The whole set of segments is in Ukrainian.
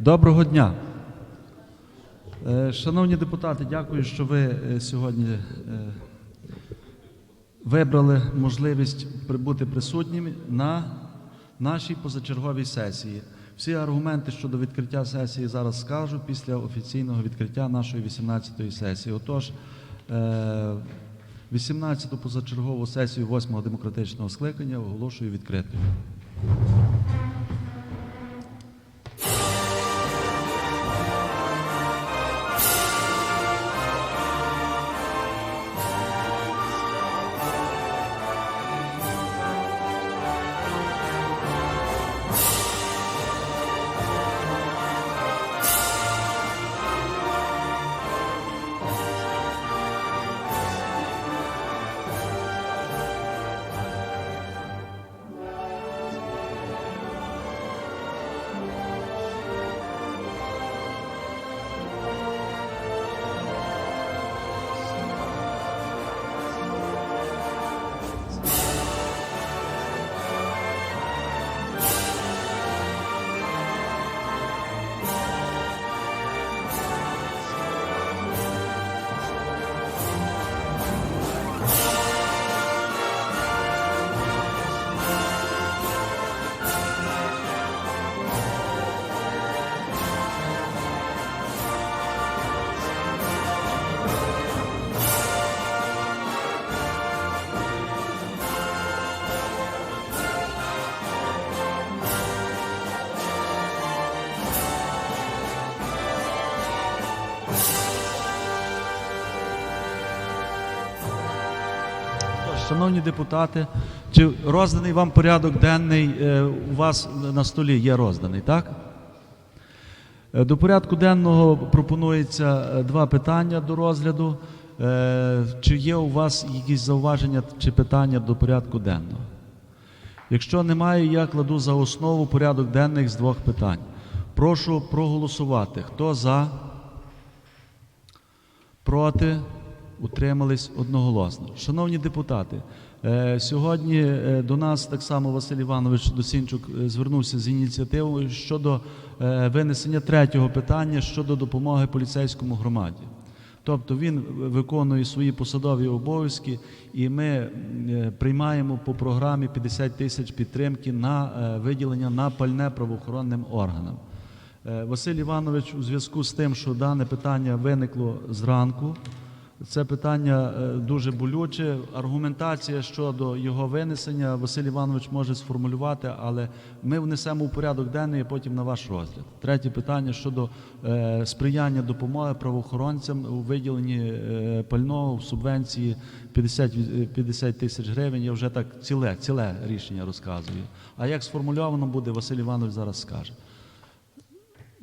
Доброго дня. Е, Шановні депутати, дякую, що ви е, сьогодні е, вибрали можливість бути присутніми на нашій позачерговій сесії. Всі аргументи щодо відкриття сесії зараз скажу після офіційного відкриття нашої 18-ї сесії. Отож, е, 18-ту позачергову сесію 8-го демократичного скликання оголошую відкритою. Шановні депутати, чи розданий вам порядок денний е, у вас на столі є розданий, так? Е, До порядку денного пропонується е, два питання до розгляду. Чи є у вас якісь зауваження чи питання до порядку денного? Якщо немає, я кладу за основу порядок денних з двох питань. Прошу проголосувати. Хто за? Проти? Утримались одноголосно. Шановні депутати, е, сьогодні е, до нас так само Василь Іванович Досінчук е, звернувся з ініціативою щодо винесення третього питання щодо допомоги поліцейському громаді. Тобто він виконує свої посадові обов'язки, і ми приймаємо по програмі 50 тисяч підтримки на виділення на пальне правоохоронним органам. Василь Іванович, у зв'язку з тим, що дане питання виникло зранку, це питання е, дуже болюче. Аргументація щодо його винесення Василь Іванович може сформулювати, але ми внесемо у порядок денний, а потім на ваш розгляд. Третє питання щодо е, сприяння допомоги правоохоронцям у виділенні е, пального в субвенції 50, 50 тисяч гривень. Я вже так ціле, ціле рішення розказую. А як сформульовано буде, Василь Іванович зараз скаже.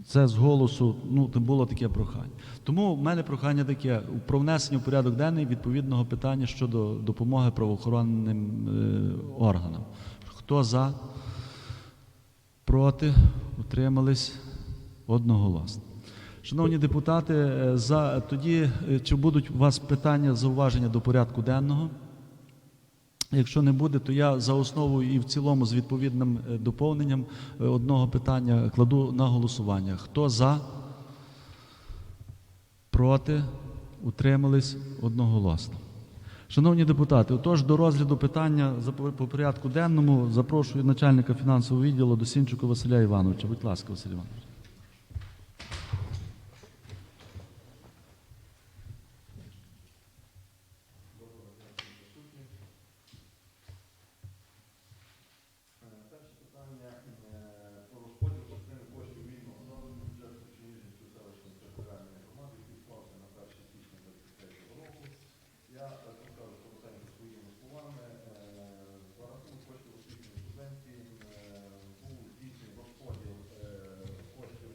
Це з голосу, ну було таке прохання. Тому в мене прохання таке про внесення в порядок денний відповідного питання щодо допомоги правоохоронним е, органам. Хто за, проти, утримались одноголосно. Шановні депутати, е, за тоді е, чи будуть у вас питання, зауваження до порядку денного? Якщо не буде, то я за основу і в цілому з відповідним е, доповненням е, одного питання кладу на голосування. Хто за? Проти? Утримались одноголосно. Шановні депутати, отож до розгляду питання по по порядку денному запрошую начальника фінансового відділу Досінчука Василя Івановича. Будь ласка, Василь Іванович. Перше питання е, про розподіл частини коштів вільного зону бюджету Чернігівської селищної територіальної громади, який склався на 1 січня 2023 року. Я е, розкажу коротенько своїми словами. Е, За рахунок коштів освітньої субвенції е, був здійснений розподіл е, коштів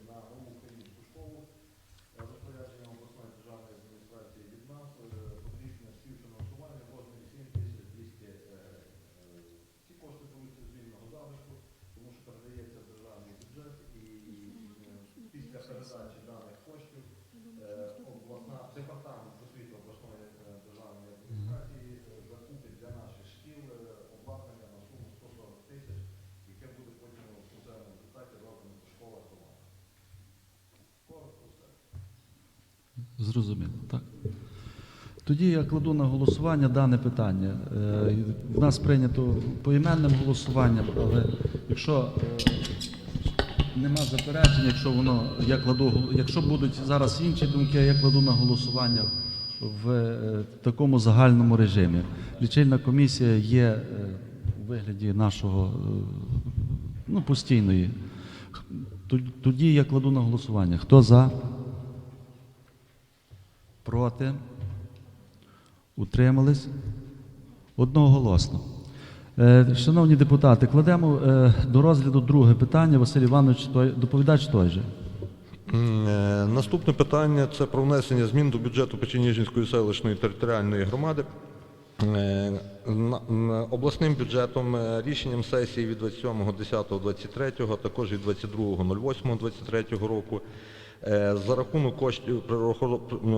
Зрозуміло, так. Тоді я кладу на голосування дане питання. Е, В нас прийнято поіменним голосуванням, але якщо е, нема заперечень, якщо воно я кладу, якщо будуть зараз інші думки, я кладу на голосування в е, такому загальному режимі. Лічильна комісія є у вигляді нашого ну, постійної. Тоді я кладу на голосування. Хто за? Проти? Утримались? Одноголосно. Е, Шановні депутати, кладемо е, до розгляду друге питання. Василь Іванович, доповідач той же. Е, Наступне питання це про внесення змін до бюджету Печеніжинської селищної територіальної громади. Обласним бюджетом рішенням сесії від 27.10.23, також від 22.08.23 року за рахунок коштів,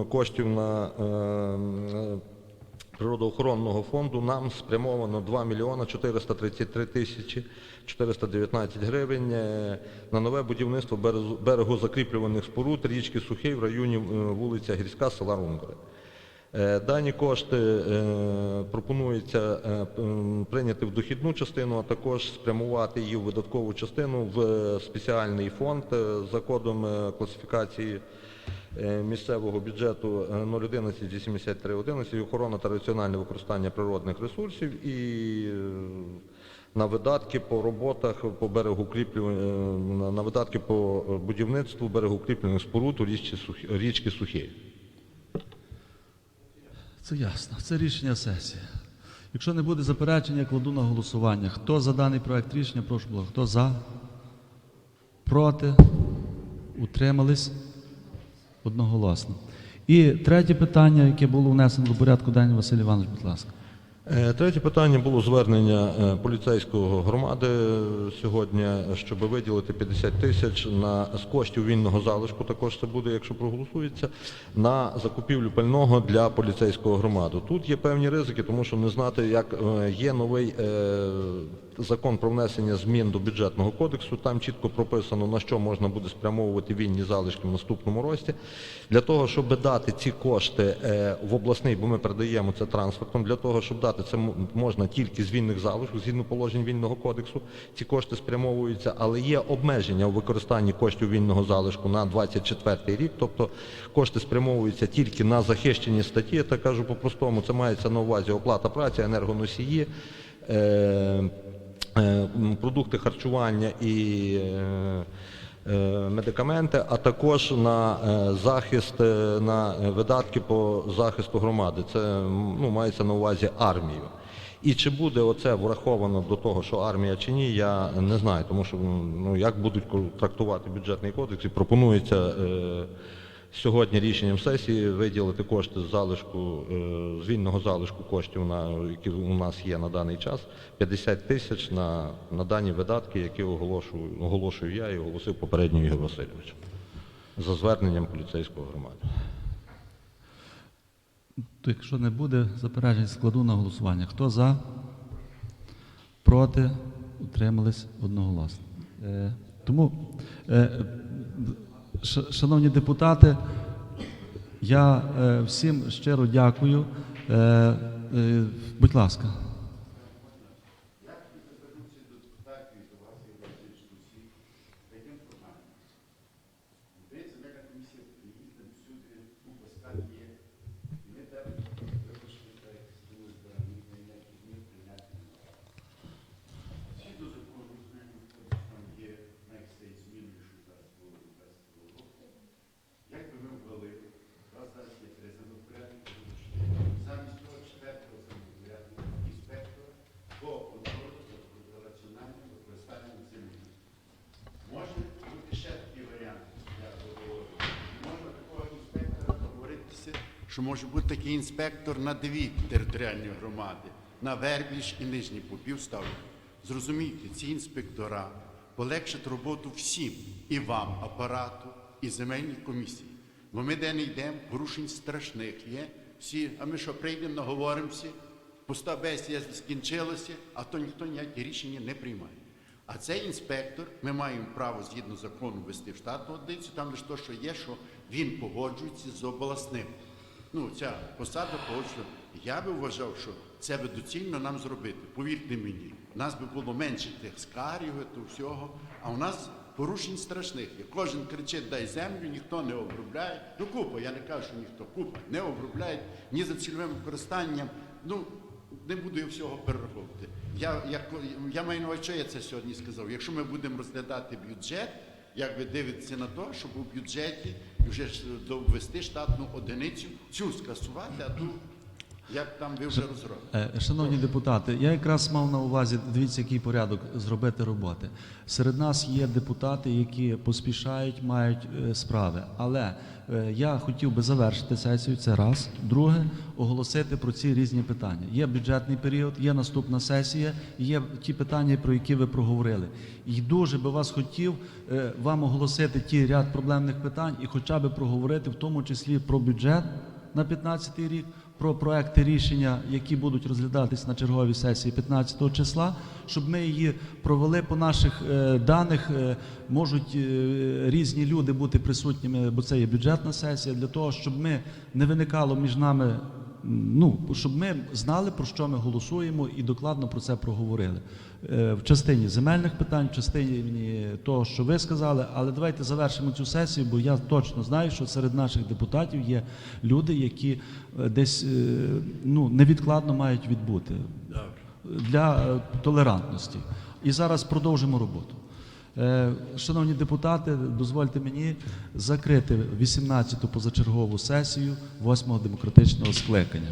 коштів на е, природоохоронного фонду нам спрямовано 2 мільйона 433 тисячі 419 гривень е, на нове будівництво берегозакріплюваних споруд річки Сухий в районі е, вулиця Гірська, села Рунгри. Е, Дані кошти е, пропонується е, прийняти в дохідну частину, а також спрямувати її в видаткову частину в спеціальний фонд за кодом класифікації місцевого бюджету е, 011-8311 охорона та раціональне використання природних ресурсів і на видатки по роботах по берегу на видатки по будівництву берегоукріплюваних споруд у річці Сухі- Сухій. Це ясно. Це рішення сесії. Якщо не буде заперечення, я кладу на голосування. Хто за даний проект рішення, прошу було. Хто за? Проти? Утримались? Одноголосно. І третє питання, яке було внесено до порядку денного, Василь Іванович, будь ласка. Е, Третє питання було звернення е, поліцейського громади сьогодні, щоб виділити 50 тисяч на з коштів вільного залишку. Також це буде, якщо проголосується, на закупівлю пального для поліцейського громади. Тут є певні ризики, тому що не знати, як е, є новий закон про внесення змін до бюджетного кодексу. Там чітко прописано на що можна буде спрямовувати вільні залишки в наступному рості. Для того, щоб дати ці кошти в обласний, бо ми передаємо це транспортом, для того, щоб дати це можна тільки з вільних залишків, згідно положень вільного кодексу. Ці кошти спрямовуються, але є обмеження у використанні коштів вільного залишку на 24 рік. Тобто кошти спрямовуються тільки на захищені статті. Я так кажу по-простому, це мається на увазі оплата праці, енергоносії. Е, е, продукти харчування і е, медикаменти, а також на е, захист, е, на е, видатки по захисту громади. Це ну, мається на увазі армію. І чи буде оце враховано до того, що армія чи ні, я не знаю, тому що ну, як будуть трактувати бюджетний кодекс і пропонується е, сьогодні рішенням сесії виділити кошти з залишку е, з вільного залишку коштів, на які у нас є на даний час, 50 тисяч на, на дані видатки, які оголошую, оголошую я і оголосив попередньо Ігор Васильович за зверненням поліцейського громади. Якщо не буде заперечень, складу на голосування. Хто за? Проти? Утримались одноголосно. Е, тому, е, шановні депутати, я е, всім щиро дякую. Е, е, будь ласка. Здається, земельна комісія приїхала всюди, купа скарг є. І ми там випустили так, з другої сторони, ніяких змін прийняти не можемо. Згідно закону, земельного кодексу, там є внести зміни, що зараз було до 20 року. Як би ми ввели, у нас зараз є три землепорядки, тому що замість того четвертого землепорядку інспектора по контролю за раціональним використанням землі. Може бути ще такий варіант, я говорю. Можна такого інспектора договоритися, що може бути такий інспектор на дві територіальні громади, на Вербіж і Нижній Попів ставлю. Зрозумійте, ці інспектора полегшать роботу всім, і вам, апарату, і земельній комісії. Бо ми де не йдемо, порушень страшних є. Всі, а ми що прийдемо, наговоримося, пуста бесія скінчилася, а то ніхто ніякі рішення не приймає. А цей інспектор, ми маємо право згідно закону ввести в штатну одиницю, там лише те, що є, що він погоджується з обласним. Ну, ця посада погоджується. Я би вважав, що це би доцільно нам зробити. Повірте мені, у нас би було менше тих скарів, то всього, а у нас порушень страшних. є. Кожен кричить, дай землю, ніхто не обробляє. Ну, купа, я не кажу, що ніхто купа, не обробляють ні за цільовим використанням. Ну, не буду я всього перераховувати. Я, я, я маю на увазі, що я це сьогодні сказав. Якщо ми будемо розглядати бюджет, як ви дивитеся на те, щоб у бюджеті вже довести штатну одиницю, цю скасувати, а ту, як там ви вже розробите. Е, Шановні депутати, я якраз мав на увазі, дивіться, який порядок зробити роботи. Серед нас є депутати, які поспішають, мають е, справи. Але е, я хотів би завершити сесію. Це раз. Друге, оголосити про ці різні питання. Є бюджетний період, є наступна сесія, є ті питання, про які ви проговорили. І дуже би вас хотів вам оголосити ті ряд проблемних питань і хоча б проговорити, в тому числі про бюджет на 15 рік, про проекти рішення, які будуть розглядатись на черговій сесії 15 числа, щоб ми її провели по наших е, даних. е, можуть е, різні люди бути присутніми, бо це є бюджетна сесія, для того, щоб ми не виникало між нами. Ну, щоб ми знали, про що ми голосуємо, і докладно про це проговорили. Е, В частині земельних питань, в частині того, що ви сказали, але давайте завершимо цю сесію, бо я точно знаю, що серед наших депутатів є люди, які е, десь е, ну, невідкладно мають відбути для толерантності. І зараз продовжимо роботу. Е, Шановні депутати, дозвольте мені закрити 18-ту позачергову сесію 8-го демократичного скликання.